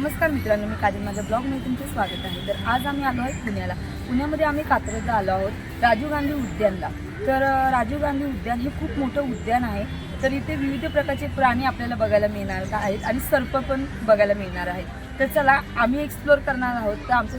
नमस्कार मित्रांनो मी काजल. माझ्या ब्लॉगमध्ये तुमचं स्वागत आहे. तर आज आम्ही आलो आहे पुण्याला. पुण्यामध्ये आम्ही कात्रजला आलो आहोत राजीव गांधी उद्यानला. तर राजीव गांधी उद्यान हे खूप मोठं उद्यान आहे. तर इथे विविध प्रकारचे प्राणी आपल्याला बघायला मिळणार आहेत आणि सर्प पण बघायला मिळणार आहेत. तर चला आम्ही एक्सप्लोअर करणार आहोत. तर आमचं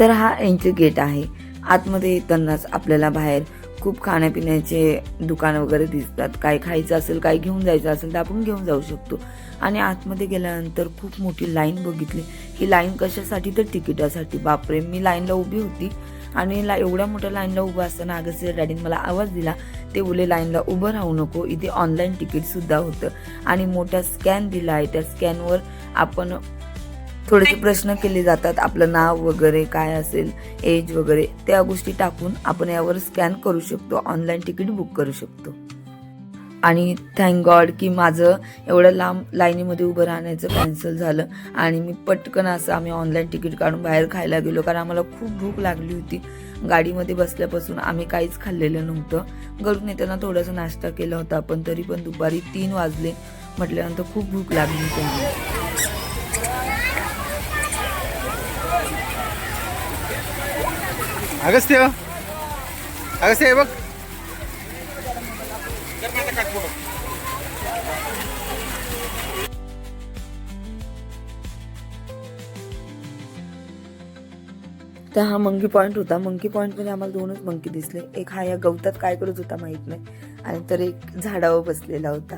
तर हा एंट्री गेट आहे. आतमध्ये येतानाच आपल्याला बाहेर खूप खाण्यापिण्याचे दुकान वगैरे दिसतात. काय खायचं असेल काय घेऊन जायचं असेल तर आपण घेऊन जाऊ शकतो. आणि आतमध्ये गेल्यानंतर खूप मोठी लाईन बघितली. ही लाईन कशासाठी तर तिकिटासाठी. बापरे मी लाईनला उभी होती आणि ला एवढ्या मोठ्या लाईनला उभं असताना अगस्त्य डॅडीने मला आवाज दिला ते बोले लाईनला उभं राहू नको. इथे ऑनलाईन तिकीट सुद्धा होतं. आणि मोठा स्कॅन दिला आहे. त्या स्कॅनवर आपण थोडेसे प्रश्न केले जातात. आपलं नाव वगैरे काय असेल एज वगैरे त्या गोष्टी टाकून आपण यावर स्कॅन करू शकतो. ऑनलाईन तिकीट बुक करू शकतो. आणि थँक गॉड की माझं एवढं लांब लाईनीमध्ये उभं राहण्याचं कॅन्सल झालं. आणि मी पटकन असं आम्ही ऑनलाईन तिकीट काढून बाहेर खायला गेलो. कारण आम्हाला खूप भूक लागली होती. गाडीमध्ये बसल्यापासून आम्ही काहीच खाल्लेलं नव्हतं. घरून येताना थोडासा नाश्ता केला होता. पण तरी पण दुपारी तीन वाजले. म्हटल्यानंतर खूप भूक लागली होती आम्हाला. अगस्त्य अगस्त्य हे बघ. तर हा मंकी पॉईंट होता. मंकी पॉईंटमध्ये आम्हाला दोनच मंकी दिसले. एक हा या गवतात काय करत होता माहीत नाही. आणि तर एक झाडावर बसलेला होता.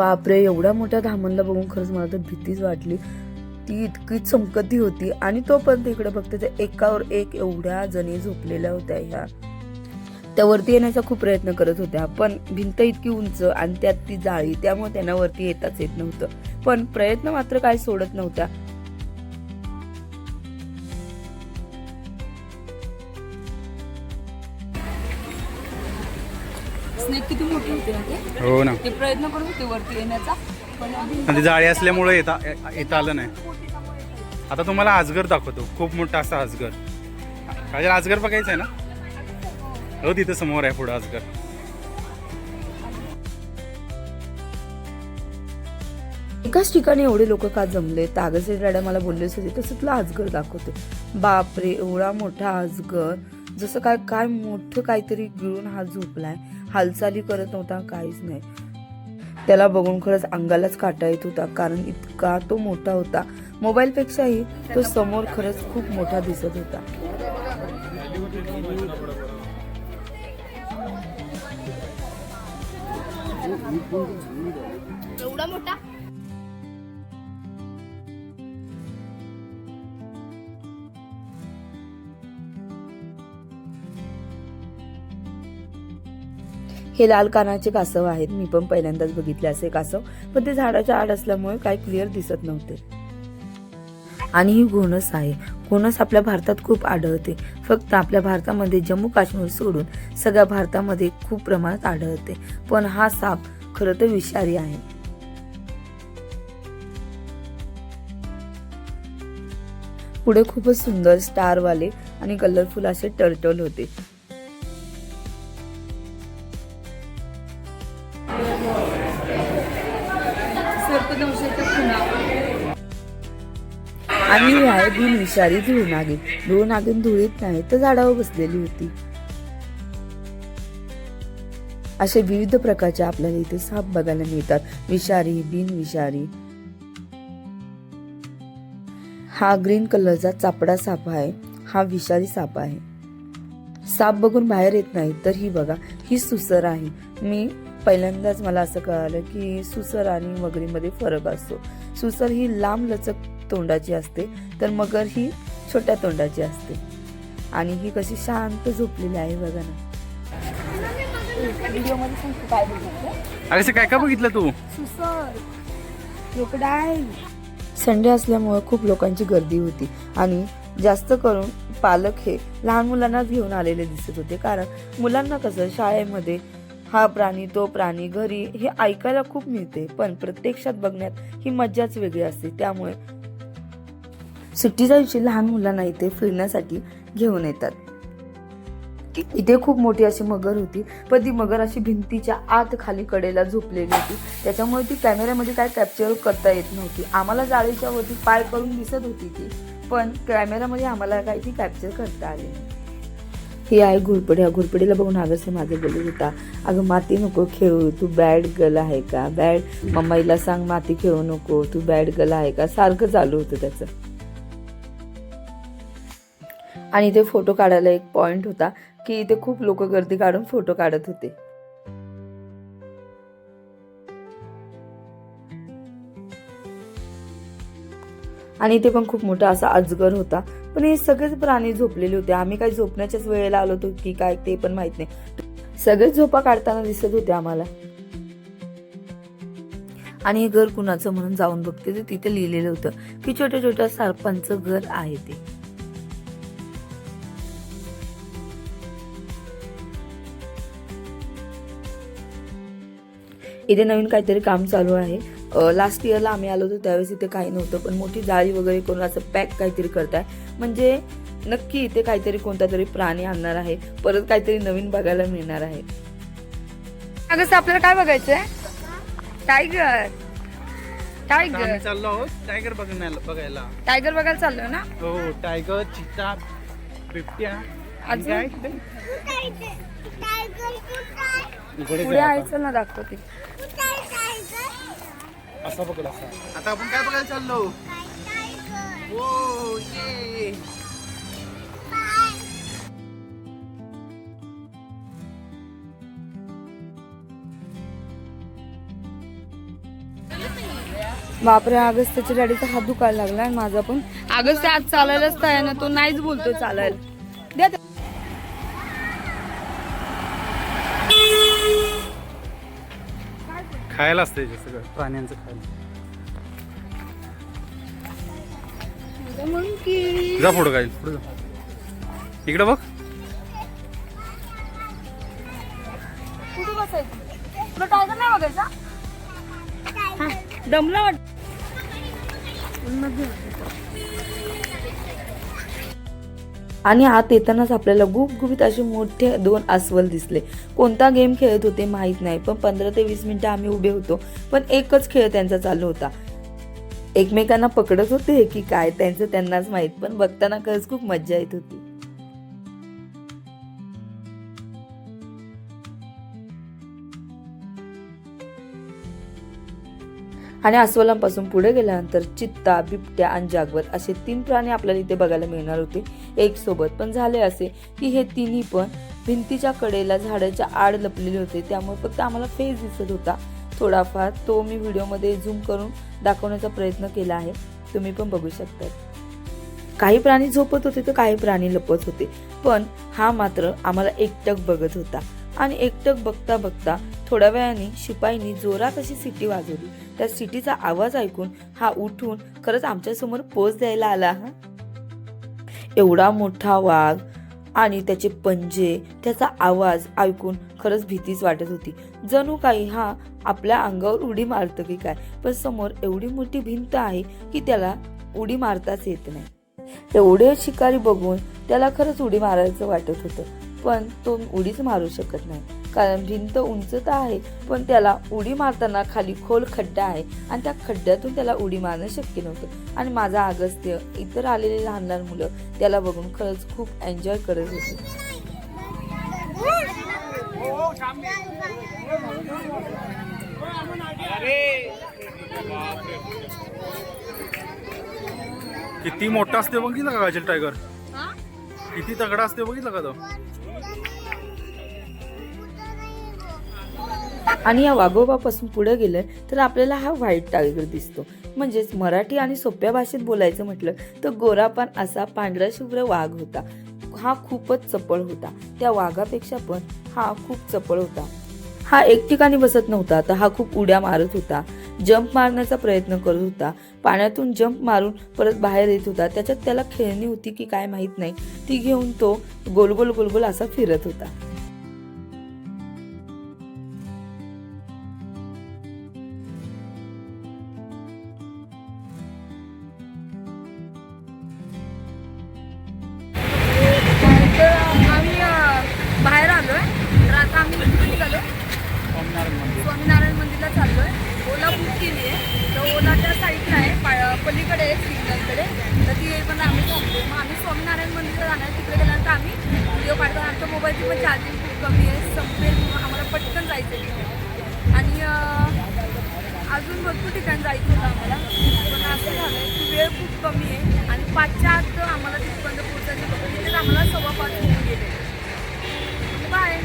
बापरे एवढ्या मोठ्या धामणला बघून खरंच मला तर भीतीच वाटली. ती इतकी चमकती होती आणि तो पण तिकडे बघते त्या एकावर एक एवढ्या जणी झोपलेल्या होत्या ह्या. त्यावरती येण्याचा खूप प्रयत्न करत होत्या पण भिंत इतकी उंच आणि त्यात ती जाळी त्यामुळे त्यांना वरती येताच येत नव्हतं. पण प्रयत्न मात्र काय सोडत नव्हत्या. स्नेक किती मोठी होते ना ते? हो ना. ते प्रयत्न करत होते वरती येण्याचा. पण ती जाळी असल्यामुळे येता येता आलं नाही. आता तुम्हाला आजगर दाखवतो. खूप मोठा असा आजगर. काय आजगर बघायचं आहे ना? हो तिथं समोर आहे पुढं आजगर. एकाच ठिकाणी एवढे लोक का जमले? तागसे डॅडा मला बोललेच होते तसं तुला अजगर दाखवते. बापरे एवढा मोठा अजगर जसं काय काय मोठं काहीतरी गिळून हा झोपलाय. हालचाली करत नव्हता काहीच नाही. त्याला बघून खरंच अंगालाच काटा येत होता कारण इतका तो मोठा होता. मोबाईल पेक्षाही तो समोर खरंच खूप मोठा दिसत होता. एवढा मोठा? हे लाल कानाचे कासव आहेत. मी पण पहिल्यांदाच बघितले असे कासव. पण ते झाडाच्या आड असल्यामुळे काही क्लिअर दिसत नव्हते. आणि ही घोणस आहे. घोणस आपल्या भारतात खूप आढळते. फक्त आपल्या भारतामध्ये जम्मू काश्मीर सोडून सगळ्या भारतामध्ये खूप प्रमाणात आढळते. पण हा साप खरं तर विषारी आहे. पुढे खूपच सुंदर स्टारवाले आणि कलरफुल असे टर्टल होते. विषारी धूळ धुळनागिन धुळीत नाही तर झाडावर बसलेली होती. असे विविध प्रकारचे आपल्याला इथे साप बघायला मिळतात. विषारी बिन विषारी हा ग्रीन कलरचा चापडा साप आहे. हा विषारी साप आहे. साप बघून बाहेर येत नाही तर ही बघा ही सुसर आहे. मी पहिल्यांदाच मला असं कळालं की सुसर आणि मगरीमध्ये फरक असतो. सुसर ही लांब लचक तोंडाची असते तर मगर ही छोट्या तोंडाची असते. आणि ही कशी शांत झोपलेली आहे बघा ना. काय बघितलं? अगस्त्य काय काय बघितलं तू? सुसर. क्रोकडाईल संडे असल्यामुळे खूप लोकांची गर्दी होती आणि जास्त करून पालक हे लहान मुलांनाच घेऊन आलेले दिसत होते. कारण मुलांना कसं शाळेमध्ये हा प्राणी तो प्राणी घरी हे ऐकायला खूप मिळते पण प्रत्यक्षात बघण्यात ही मज्जाच वेगळी असते. त्यामुळे सुट्टीच्या दिवशी लहान मुलांना इथे फिरण्यासाठी घेऊन येतात. इथे खूप मोठी अशी मगर होती पण ती मगर अशी भिंतीच्या आत खाली कडेला झोपलेली होती. त्याच्यामुळे ती कॅमेऱ्यामध्ये काय कॅप्चर करता येत नव्हती. आम्हाला जाळीच्या वरती पाय करून दिसत होती ती पण कॅमेऱ्यामध्ये आम्हाला काय ती कॅप्चर करता आली नाही. ही आहे घुरपडी ह्या घुरपडीला बघून आगरसे मागे बोलत होता अगं माती नको खेळू तू बॅड गल आहे का? बॅड मम्माईला सांग माती खेळू नको तू बॅड गल आहे का? सारखं चालू होतं त्याचं. आणि इथे फोटो काढायला एक पॉइंट होता की इथे खूप लोक गर्दी काढून फोटो काढत होते. आणि इथे पण खूप मोठा असा अजगर होता. पण हे सगळेच प्राणी झोपलेले होते. आम्ही काही झोपण्याच्याच वेळेला आलो होतो की काय ते पण माहीत नाही. सगळेच झोपा काढताना दिसत होते आम्हाला. आणि हे घर कुणाचं म्हणून जाऊन बघते तर तिथे लिहिलेलं होतं की छोट्या छोट्या सरपंच घर आहे ते. इथे नवीन काहीतरी काम चालू आहे. लास्ट इयरला आम्ही आलो होतो त्यावेळेस इथे काही नव्हतं पण मोठी जाळी वगैरे करून असं पॅक काहीतरी करताय. म्हणजे नक्की इथे काहीतरी कोणता तरी प्राणी आणणार आहे परत काहीतरी नवीन बघायला मिळणार आहे. अगं आपल्याला काय बघायचंय? टायगर टायगर चाललो आहोत टायगर बघायला. टायगर बघायला चाललोय ना? हो टायगर चित्ता बिबट्या अजून? पुढे आहे. चल ना दाखवते. असा पकड असा. आता आपण काय बघायला चाललो? हो ये. बापरे अगस्त त्याच्या गाडीचा हात दुखायला लागला आणि माझा पण. अगस्त आज चालायलाच तयार ना तो नाहीच बोलतो चालायला. द्या खायला असते सगळं प्राण्यांचं खायला. जा पुढं काय पुढं जा. इकडं बघ. कुठे बसायचं? तुला टायगर नाही बघायचा? हा, दमला वाटत आणि आत येतानाच आपल्याला गुपगुपीत असे मोठे दोन अस्वल दिसले. कोणता गेम खेळत होते माहीत नाही पण पंधरा ते वीस मिनिटं आम्ही उभे होतो पण एकच खेळ त्यांचा चालू होता. एकमेकांना पकडत होते की काय त्यांचं त्यांनाच माहीत पण बघताना खरंच खूप मज्जा येत होती. आणि अस्वलांपासून पुढे गेल्यानंतर चित्ता बिबट्या आणि जागवत असे तीन प्राणी आपल्याला इथे बघायला मिळणार होते. एक सोबत पण झाले असे की हे तिन्ही पण भिंतीच्या कडेला झाडाच्या आड लपलेले होते. त्यामुळे फक्त आम्हाला फेस दिसत होता. थोडाफार तो मी व्हिडिओमध्ये झूम करून दाखवण्याचा प्रयत्न केला आहे. तुम्ही पण बघू शकता काही प्राणी झोपत होते तर काही प्राणी लपत होते. पण हा मात्र आम्हाला एकटक बघत होता. आणि एकटक बघता बघता थोड्या वेळाने शिपाईनी जोरात अशी सिटी वाजवली. त्या सिटीचा आवाज ऐकून हा उठून खरंच आमच्यासमोर पोच द्यायला आला हा. एवढा मोठा वाघ आणि त्याचे पंजे त्याचा आवाज ऐकून खरंच भीतीच वाटत होती. जणू काही हा आपल्या अंगावर उडी मारतो की काय? पण समोर एवढी मोठी भिंत आहे की त्याला उडी मारताच येत नाही. एवढे शिकारी बघून त्याला खरंच उडी मारायचं वाटत होतं. पण तो उडीच मारू शकत नाही. कारण भिंत उंच तर आहे पण त्याला उडी मारताना खाली खोल खड्डा आहे आणि त्या खड्ड्यातून त्याला उडी मारणं शक्य नव्हतं. आणि माझा अगस्त्य इतर आलेले लहान लहान मुलं त्याला बघून खरंच खूप एन्जॉय करत होते. किती मोठा असते बघितलं का गाजल टायगर किती तगडा असते बघितलं का तो? आणि या वाघोबापासून पुढे गेलं तर आपल्याला हा व्हाईट टायगर दिसतो. म्हणजेच मराठी आणि सोप्या भाषेत बोलायचं म्हटलं तर गोरापान असा पांढरा शुभ्र वाघ होता. हा खूपच चपळ होता. त्या वाघापेक्षा पण हा खूप चपळ होता. हा एक ठिकाणी बसत नव्हता तर हा खूप उड्या मारत होता. जंप मारण्याचा प्रयत्न करत होता. पाण्यातून जंप मारून परत बाहेर येत होता. त्याच्यात त्याला खेळणी होती की काय माहीत नाही. ती घेऊन तो गोलगोल गोलगोल असा फिरत होता. साईडला चाललो आहे ओला बुक केली आहे. तर ओला त्या साईडला आहे. पा- पलीकडे आहे सिग्नलकडे तर ती पण आम्ही थांबलो. मग आम्ही स्वामीनारायण मंदिरला जाणार. तिकडे गेल्यानंतर आम्ही व्हिडिओ काढतो आमच्या मोबाईलची पण चार्जिंग खूप कमी आहे. संपेल. आम्हाला पटकन जायचं आहे तिथे आणि अजून भरपूर ठिकाण जायचं होतं आम्हाला. पण असं झालंय की वेळ खूप कमी आहे. आणि पाचच्या आत आम्हाला तिथपर्यंत पोहोचायचं होतं. तिथे आम्हाला सव्वा पाच होऊन गेले. बाय.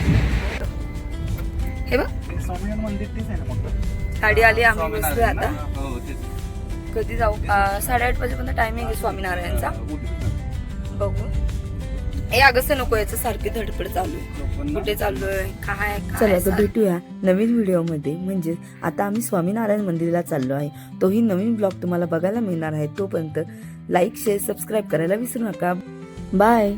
हे बघ. स्वामीनारायण मंदिर तेच आहे ना मग. गाडी आली आम्ही बसलो आता. हो कधी जाऊ? साडेआठ वाजेपर्यंत टायमिंग आहे स्वामीनारायणचा? बघू. ए अगस्त नको याचं सारखी धडपड चालू आहे. कुठे चाललोय काय चला तर. भेटूया नवीन व्हिडिओमध्ये. म्हणजे आता आम्ही स्वामीनारायण मंदिराला चाललो आहे. तोही नवीन ब्लॉग तुम्हाला बघायला मिळणार आहे. तोपर्यंत लाईक शेअर सबस्क्राईब करायला विसरू नका. बाय